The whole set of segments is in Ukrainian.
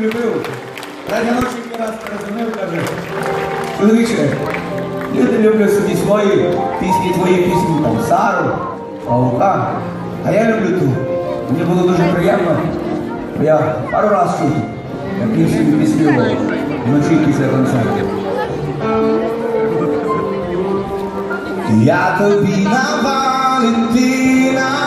любив. Раді ночі мені раз перезвонив, каже, чоловіче, люди люблять собі свої пісні, твої пісні, там, Сару, Павука. А я люблю ту. Мені було дуже приємно. Я пару разів чув, як він пісню вночі після концерту. Я тобі на Валентина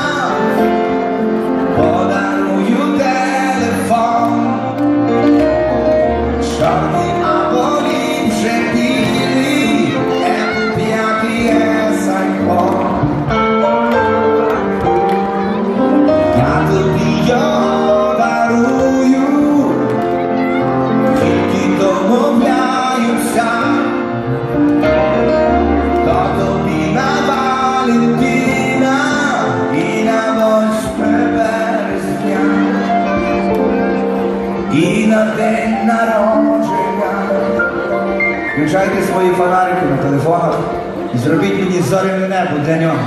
день народження. Включайте свої фонарики на телефонах і зробіть мені зоряне небо для нього.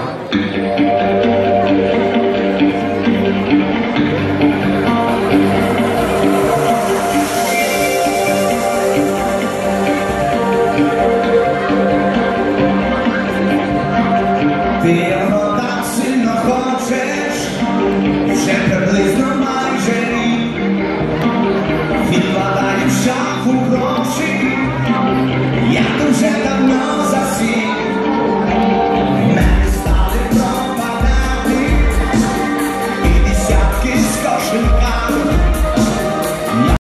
Ти його так сильно хочеш, ще приблизно.